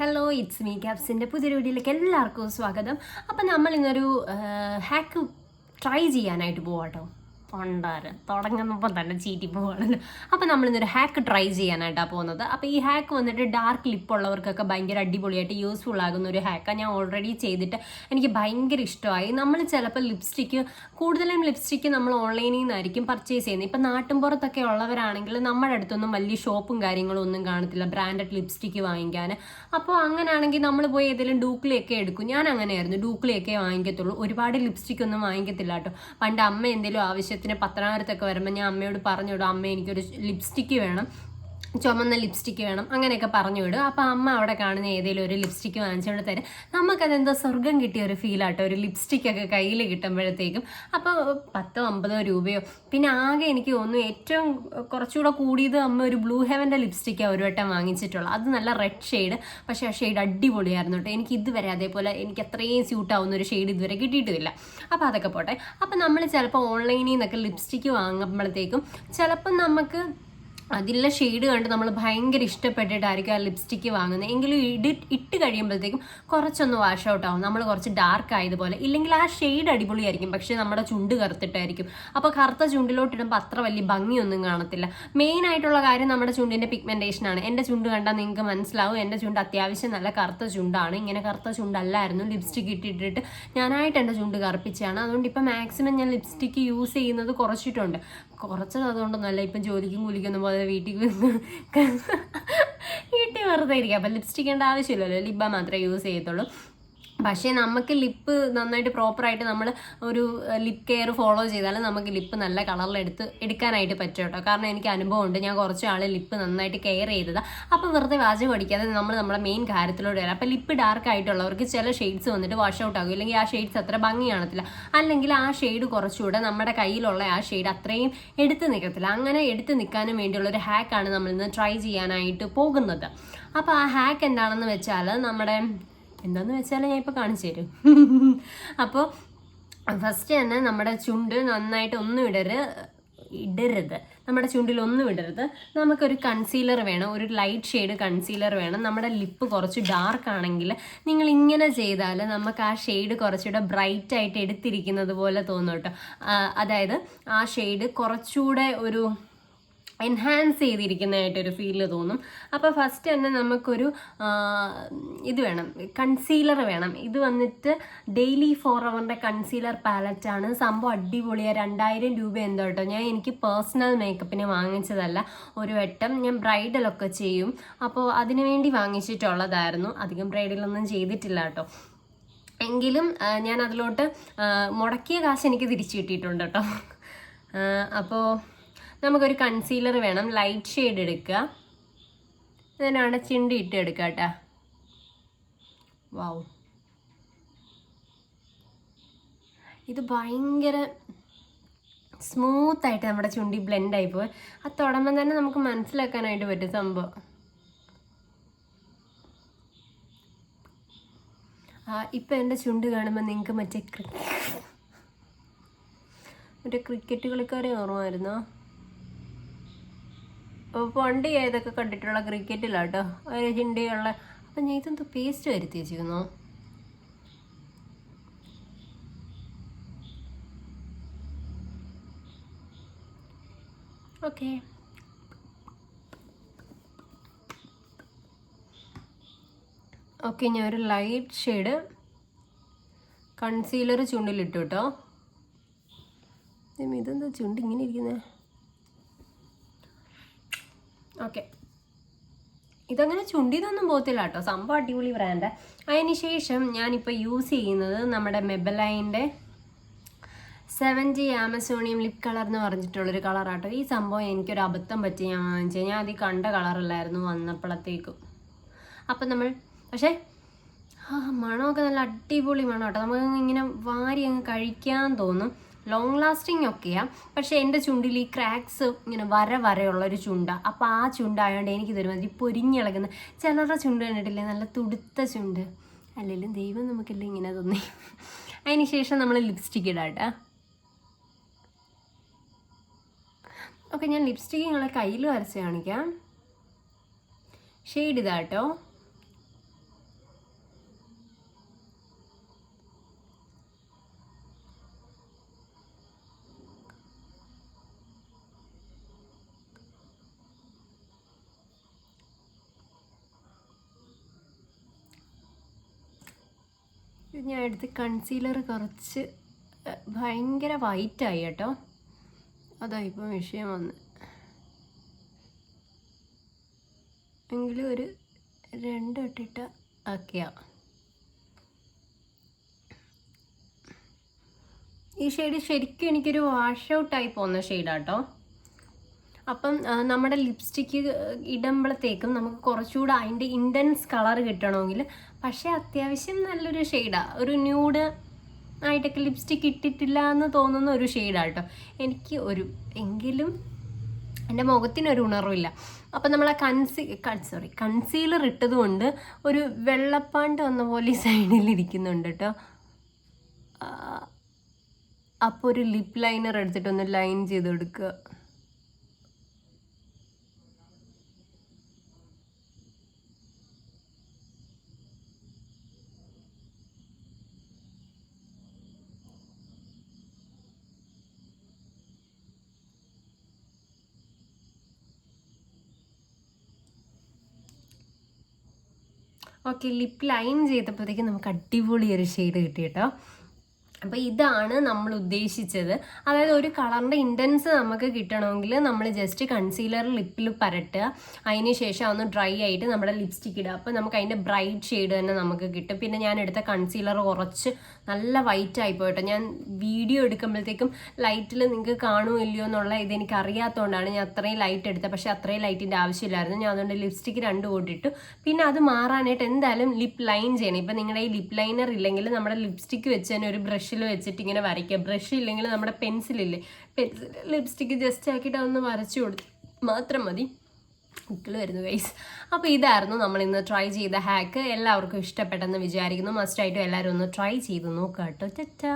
Hello it's me ക്യാപ്സിന്റെ പുതിയൊരു വീഡിയോയിലേക്ക് എല്ലാവർക്കും സ്വാഗതം. അപ്പം നമ്മൾ ഇന്നൊരു ഹാക്ക് ട്രൈ ചെയ്യാനായിട്ട് പോവാട്ടോ. ഉണ്ടാറ് തുടങ്ങുന്നപ്പം തന്നെ ചീറ്റി പോവാണല്ലോ. അപ്പം നമ്മളിന്നൊരു ഹാക്ക് ട്രൈ ചെയ്യാനായിട്ടാണ് പോകുന്നത്. അപ്പോൾ ഈ ഹാക്ക് വന്നിട്ട് ഡാർക്ക് ലിപ്പ് ഉള്ളവർക്കൊക്കെ ഭയങ്കര അടിപൊളിയായിട്ട് യൂസ്ഫുൾ ആകുന്ന ഒരു ഹാക്കാണ് ഞാൻ ഓൾറെഡി ചെയ്തിട്ട് എനിക്ക് ഭയങ്കര ഇഷ്ടമായി. നമ്മൾ ചിലപ്പോൾ ലിപ്സ്റ്റിക്ക് കൂടുതലും ലിപ്സ്റ്റിക്ക് നമ്മൾ ഓൺലൈനിൽ നിന്നായിരിക്കും പർച്ചേസ് ചെയ്യുന്നത്. ഇപ്പം നാട്ടിൻപുറത്തൊക്കെ ഉള്ളവരാണെങ്കിൽ നമ്മുടെ അടുത്തൊന്നും വലിയ ഷോപ്പും കാര്യങ്ങളും ഒന്നും കാണത്തില്ല. ബ്രാൻഡഡ് ലിപ്സ്റ്റിക്ക് വാങ്ങിക്കാൻ. അപ്പോൾ അങ്ങനെയാണെങ്കിൽ നമ്മൾ പോയി ഏതെങ്കിലും ഡൂക്ലിയൊക്കെ എടുക്കും. ഞാൻ അങ്ങനെയായിരുന്നു. ഡൂക്ലിയൊക്കെ വാങ്ങിക്കത്തുള്ളൂ. ഒരുപാട് ലിപ്സ്റ്റിക് ഒന്നും വാങ്ങിക്കത്തില്ല കേട്ടോ. പണ്ട് അമ്മ എന്തെങ്കിലും ആവശ്യത്തിന് പത്തനാപുരത്തൊക്കെ വരുമ്പോൾ ഞാൻ അമ്മയോട് പറഞ്ഞു വിടും അമ്മ എനിക്കൊരു ലിപ്സ്റ്റിക്ക് വേണം. ചുമന്ന ലിപ്സ്റ്റിക്ക് വേണം അങ്ങനെയൊക്കെ പറഞ്ഞു വിടും. അപ്പോൾ അമ്മ അവിടെ കാണുന്ന ഏതെങ്കിലും ഒരു ലിപ്സ്റ്റിക്ക് വാങ്ങിച്ചുകൊണ്ട് തരും. നമുക്കതെന്തോ സ്വർഗം കിട്ടിയ ഒരു ഫീലാട്ടോ ഒരു ലിപ്സ്റ്റിക്കൊക്കെ കയ്യിൽ കിട്ടുമ്പോഴത്തേക്കും. അപ്പോൾ പത്തോ അമ്പതോ രൂപയോ പിന്നെ ആകെ എനിക്ക് തോന്നുന്നു ഏറ്റവും കുറച്ചുകൂടെ കൂടിയത് അമ്മ ഒരു ബ്ലൂ ഹെവന്റെ ലിപ്സ്റ്റിക്കാണ് ഒരു വട്ടം വാങ്ങിച്ചിട്ടുള്ളത് അത് നല്ല റെഡ് ഷെയ്ഡ് പക്ഷേ ആ ഷെയ്ഡ് അടിപൊളിയായിരുന്നു കേട്ടോ. എനിക്ക് ഇതുവരെ അതേപോലെ എനിക്ക് അത്രയും സ്യൂട്ട് ആവുന്ന ഒരു ഷെയ്ഡ് ഇതുവരെ കിട്ടിയിട്ടില്ല. അപ്പോൾ അതൊക്കെ പോട്ടെ. അപ്പോൾ നമ്മൾ ചിലപ്പോൾ ഓൺലൈനിൽ നിന്നൊക്കെ ലിപ്സ്റ്റിക്ക് വാങ്ങുമ്പോഴത്തേക്കും ചിലപ്പം നമുക്ക് അതിലുള്ള ഷെയ്ഡ് കണ്ട് നമ്മൾ ഭയങ്കര ഇഷ്ടപ്പെട്ടിട്ടായിരിക്കും ആ ലിപ്സ്റ്റിക്ക് വാങ്ങുന്നത് എങ്കിലും ഇടി ഇട്ട് കഴിയുമ്പോഴത്തേക്കും കുറച്ചൊന്ന് വാഷ് ഔട്ട് ആവും. നമ്മൾ കുറച്ച് ഡാർക്ക് ആയതുപോലെ. ഇല്ലെങ്കിൽ ആ ഷെയ്ഡ് അടിപൊളിയായിരിക്കും. പക്ഷേ നമ്മുടെ ചുണ്ട് കറുത്തിട്ടായിരിക്കും. അപ്പോൾ കറുത്ത ചുണ്ടിലോട്ട് ഇടുമ്പോൾ അത്ര വലിയ ഭംഗിയൊന്നും കാണത്തില്ല. മെയിൻ ആയിട്ടുള്ള കാര്യം നമ്മുടെ ചുണ്ടിന്റെ പിഗ്മെന്റേഷൻ ആണ്. എന്റെ ചുണ്ട് കണ്ടാൽ നിങ്ങൾക്ക് മനസ്സിലാവും. എന്റെ ചുണ്ട് അത്യാവശ്യം നല്ല കറുത്ത ചുണ്ടാണ്. ഇങ്ങനെ കറുത്ത ചുണ്ടല്ലായിരുന്നു. ലിപ്സ്റ്റിക്ക് ഇട്ടിട്ടിട്ട് ഞാനായിട്ട് എന്റെ ചുണ്ട് കറുപ്പിച്ചാണ് അതുകൊണ്ട് ഇപ്പോൾ മാക്സിമം ഞാൻ ലിപ്സ്റ്റിക്ക് യൂസ് ചെയ്യുന്നത് കുറച്ചിട്ടുണ്ട്. കുറച്ചത് അതുകൊണ്ടൊന്നുമല്ല ഇപ്പം ജോലിക്കും കൂലിക്കൊന്നും പോലെ വീട്ടിൽ വീട്ടിൽ വെറുതെ ഇരിക്കുക. അപ്പം ലിപ്സ്റ്റിക്കേണ്ട ആവശ്യമില്ലല്ലോ. ലിബ മാത്രമേ യൂസ് ചെയ്യത്തുള്ളൂ. പക്ഷേ നമുക്ക് ലിപ്പ് നന്നായിട്ട് പ്രോപ്പറായിട്ട് നമ്മൾ ഒരു ലിപ്പ് കെയർ ഫോളോ ചെയ്താൽ നമുക്ക് ലിപ്പ് നല്ല കളറിലെടുത്ത് എടുക്കാനായിട്ട് പറ്റും കേട്ടോ. കാരണം എനിക്ക് അനുഭവമുണ്ട്. ഞാൻ കുറച്ച് ആൾ ലിപ്പ് നന്നായിട്ട് കെയർ ചെയ്തതാണ് അപ്പോൾ വെറുതെ വാചകം പഠിക്കാതെ നമ്മൾ നമ്മുടെ മെയിൻ കാര്യത്തിലൂടെ വരാം. അപ്പോൾ ലിപ്പ് ഡാർക്ക് ആയിട്ടുള്ളവർക്ക് ചില ഷെയ്ഡ്സ് വന്നിട്ട് വാഷ് ഔട്ട് ആകും. ഇല്ലെങ്കിൽ ആ ഷെയ്ഡ്സ് അത്ര ഭംഗി കാണത്തില്ല. അല്ലെങ്കിൽ ആ ഷെയ്ഡ് കുറച്ചുകൂടെ നമ്മുടെ കയ്യിലുള്ള ആ ഷെയ്ഡ് അത്രയും എടുത്ത് നിൽക്കത്തില്ല അങ്ങനെ എടുത്ത് നിൽക്കാനും വേണ്ടിയുള്ള ഒരു ഹാക്കാണ് നമ്മളിന്ന് ട്രൈ ചെയ്യാനായിട്ട് പോകുന്നത്. അപ്പോൾ ആ ഹാക്ക് എന്താണെന്ന് വെച്ചാൽ നമ്മുടെ എന്താന്ന് വെച്ചാൽ ഞാൻ ഇപ്പോൾ കാണിച്ചു തരും. അപ്പോൾ ഫസ്റ്റ് തന്നെ നമ്മുടെ ചുണ്ട് നന്നായിട്ട് ഒന്നും ഇടരുത് ഇടരുത്. നമ്മുടെ ചുണ്ടിൽ ഒന്നും ഇടരുത് നമുക്കൊരു കൺസീലർ വേണം ഒരു ലൈറ്റ് ഷെയ്ഡ് കൺസീലർ വേണം. നമ്മുടെ ലിപ്പ് കുറച്ച് ഡാർക്ക് ആണെങ്കിൽ നിങ്ങൾ ഇങ്ങനെ ചെയ്താൽ നമുക്ക് ആ ഷെയ്ഡ് കുറച്ചുകൂടെ ബ്രൈറ്റ് ആയിട്ട് എടുത്തിരിക്കുന്നത് പോലെ തോന്നും കേട്ടോ. അതായത് ആ ഷെയ്ഡ് കുറച്ചുകൂടെ ഒരു എൻഹാൻസ് ചെയ്തിരിക്കുന്നതായിട്ടൊരു ഫീൽ തോന്നും. അപ്പോൾ ഫസ്റ്റ് തന്നെ നമുക്കൊരു ഇത് വേണം കൺസീലർ വേണം. ഇത് വന്നിട്ട് ഡെയിലി ഫോർ അവറിന്റെ കൺസീലർ പാലറ്റാണ് സംഭവം അടിപൊളിയാണ് രണ്ടായിരം രൂപ എന്തോ കേട്ടോ. ഞാൻ എനിക്ക് പേഴ്സണൽ മേക്കപ്പിന് വാങ്ങിച്ചതല്ല. ഒരു വട്ടം ഞാൻ ബ്രൈഡലൊക്കെ ചെയ്യും. അപ്പോൾ അതിനു വേണ്ടി വാങ്ങിച്ചിട്ടുള്ളതായിരുന്നു. അധികം ബ്രൈഡലൊന്നും ചെയ്തിട്ടില്ല കേട്ടോ. എങ്കിലും ഞാൻ അതിലോട്ട് മുടക്കിയ കാശ് എനിക്ക് തിരിച്ചു കിട്ടിയിട്ടുണ്ട് കേട്ടോ. അപ്പോൾ നമുക്കൊരു കൺസീലർ വേണം. ലൈറ്റ് ഷെയ്ഡ് എടുക്കുക. ഇതിനാണ് ചിണ്ടി ഇട്ട് എടുക്കുക കേട്ടോ. വാവ് ഇത് ഭയങ്കര സ്മൂത്തായിട്ട് നമ്മുടെ ചുണ്ടി ബ്ലെൻഡ് പോയി. ആ തുടങ്ങുമ്പോൾ തന്നെ നമുക്ക് മനസ്സിലാക്കാനായിട്ട് പറ്റും സംഭവം. ഇപ്പം എന്റെ ചുണ്ട് കാണുമ്പോൾ നിങ്ങൾക്ക് മറ്റേ ക്രിക്കറ്റ് മറ്റേ ക്രിക്കറ്റ് കളിക്കാരെ ഓർമ്മമായിരുന്നോ പണ്ട് ഞാൻ ഇതൊക്കെ കണ്ടിട്ടുള്ള ക്രിക്കറ്റിലാട്ടോ? ഒരു ഹിന്ദിയുള്ള. അപ്പം ഞാൻ ഇതെന്തോ പേസ്റ്റ് വരുത്തി വെച്ചിരുന്നു ഓക്കെ ഓക്കെ ഞാൻ ഒരു ലൈറ്റ് ഷെയ്ഡ് കൺസീലർ ചുണ്ടിലിട്ടു കേട്ടോ ഇതെന്താ ചുണ്ട് ഇങ്ങനെ ഇരിക്കുന്നത് ഓക്കെ. ഇതങ്ങനെ ചുണ്ടിതൊന്നും പോകത്തില്ല കേട്ടോ സംഭവം അടിപൊളി ബ്രാൻഡ് അതിന് ശേഷം ഞാനിപ്പോൾ യൂസ് ചെയ്യുന്നത് നമ്മുടെ മെബലൈന്റെ സെവന്റി ആമസോണിയം ലിപ് കളർ എന്ന് പറഞ്ഞിട്ടുള്ളൊരു കളറാട്ടോ ഈ സംഭവം എനിക്കൊരു അബദ്ധം പറ്റി. ഞാൻ വാങ്ങിച്ചത് ഞാൻ അത് കണ്ട കളറല്ലായിരുന്നു വന്നപ്പോഴത്തേക്കും. അപ്പം നമ്മൾ പക്ഷേ ആ മണമൊക്കെ നല്ല അടിപൊളി മണം കേട്ടോ നമുക്ക് ഇങ്ങനെ വാരി അങ്ങ് കഴിക്കാൻ തോന്നും. ലോങ് ലാസ്റ്റിംഗ് ഒക്കെയാണ് പക്ഷേ എന്റെ ചുണ്ടിൽ ഈ ക്രാക്സ് ഇങ്ങനെ വര വരയുള്ള ഒരു ചുണ്ടാണ് അപ്പോൾ ആ ചുണ്ടായതുകൊണ്ട് എനിക്ക് തരുമാതിരി പൊരിഞ്ഞിളകുന്ന ചിലരുടെ ചുണ്ട് കണ്ടിട്ടില്ലേ? നല്ല തുടുത്ത ചുണ്ട്. അല്ലെങ്കിലും ദൈവം നമുക്കെല്ലാം ഇങ്ങനെ തോന്നി. അതിന് ശേഷം നമ്മൾ ലിപ്സ്റ്റിക്ക് ഇടാട്ട ഓക്കെ ഞാൻ ലിപ്സ്റ്റിക്ക് നിങ്ങളെ കയ്യിൽ വരച്ച് കാണിക്കാം. ഷെയ്ഡ് ഇതാട്ടോ ഞാൻ എടുത്ത് കൺസീലർ കുറച്ച് ഭയങ്കര വൈറ്റായി കേട്ടോ. അതാ ഇപ്പം വിഷയം വന്ന്. എങ്കിലും ഒരു രണ്ട് ഇട്ടിട്ട് ആക്കിയ. ഈ ഷെയ്ഡ് ശരിക്കും എനിക്കൊരു വാഷ് ഔട്ടായി പോകുന്ന ഷെയ്ഡാട്ടോ അപ്പം നമ്മുടെ ലിപ്സ്റ്റിക്ക് ഇടുമ്പോഴത്തേക്കും നമുക്ക് കുറച്ചുകൂടെ അതിന്റെ ഇന്റൻസ് കളർ കിട്ടണമെങ്കിൽ പക്ഷേ അത്യാവശ്യം നല്ലൊരു ഷെയ്ഡാണ് ഒരു ന്യൂഡ് ആയിട്ടൊക്കെ ലിപ്സ്റ്റിക്ക് ഇട്ടിട്ടില്ല എന്ന് തോന്നുന്ന ഒരു ഷെയ്ഡാണ് കേട്ടോ. എനിക്ക് ഒരു എങ്കിലും എന്റെ മുഖത്തിനൊരു ഉണർവില്ല. അപ്പം നമ്മൾ ആ കൺസീ സോറി കൺസീലർ ഇട്ടതുകൊണ്ട് ഒരു വെള്ളപ്പാണ്ട് വന്ന പോലെ സൈഡിൽ ഇരിക്കുന്നുണ്ട് കേട്ടോ. അപ്പോൾ ഒരു ലിപ് ലൈനർ എടുത്തിട്ടൊന്ന് ലൈൻ ചെയ്ത് കൊടുക്കുക ഓക്കെ ലിപ്പ് ലൈൻ ചെയ്തപ്പോഴത്തേക്കും നമുക്ക് അടിപൊളി ഒരു ഷെയ്ഡ് കിട്ടി കേട്ടോ. അപ്പോൾ ഇതാണ് നമ്മൾ ഉദ്ദേശിച്ചത്. അതായത് ഒരു കളറിന്റെ ഇന്റൻസ് നമുക്ക് കിട്ടണമെങ്കിൽ നമ്മൾ ജസ്റ്റ് കൺസീലർ ലിപ്പിൽ പരട്ടുക. അതിന് ശേഷം ഒന്ന് ഡ്രൈ ആയിട്ട് നമ്മുടെ ലിപ്സ്റ്റിക്ക് ഇടുക. അപ്പോൾ നമുക്ക് അതിന്റെ ബ്രൈറ്റ് ഷെയ്ഡ് തന്നെ നമുക്ക് കിട്ടും. പിന്നെ ഞാൻ എടുത്ത കൺസീലർ കുറച്ച് നല്ല വൈറ്റ് ആയി പോയിട്ടോ. ഞാൻ വീഡിയോ എടുക്കുമ്പോഴത്തേക്കും ലൈറ്റിൽ നിങ്ങൾക്ക് കാണുമോ ഇല്ലയോ എന്നുള്ള ഇത് എനിക്ക് അറിയാത്തതുകൊണ്ടാണ് ഞാൻ അത്രയും ലൈറ്റ് എടുത്തത്. പക്ഷേ അത്രയും ലൈറ്റിന്റെ ആവശ്യമില്ലായിരുന്നു. ഞാൻ അതുകൊണ്ട് ലിപ്സ്റ്റിക്ക് രണ്ട് കൂട്ടിട്ടു പിന്നെ അത് മാറാനായിട്ട് എന്തായാലും ലിപ്പ് ലൈൻ ചെയ്യണം. ഇപ്പം നിങ്ങളുടെ ഈ ലിപ്പ് ലൈനർ ഇല്ലെങ്കിൽ നമ്മുടെ ലിപ്സ്റ്റിക്ക് വെച്ച് തന്നെ ഒരു ബ്രഷിൽ വെച്ചിട്ട് ഇങ്ങനെ വരയ്ക്കുക. ബ്രഷ് ഇല്ലെങ്കിൽ നമ്മുടെ പെൻസിലില്ലേ? പെൻസിൽ ലിപ്സ്റ്റിക്ക് ജസ്റ്റ് ആക്കിയിട്ട് അതൊന്ന് വരച്ചു കൊടുത്ത് മാത്രം മതി. ഇക്കിൾ വരുന്നു ഗൈസ് അപ്പോൾ ഇതായിരുന്നു നമ്മൾ ഇന്ന് ട്രൈ ചെയ്ത ഹാക്ക് എല്ലാവർക്കും ഇഷ്ടപ്പെട്ടെന്ന് വിചാരിക്കുന്നു. മസ്റ്റായിട്ടും എല്ലാവരും ഒന്ന് ട്രൈ ചെയ്ത് നോക്കാം കേട്ടോ. ചറ്റാ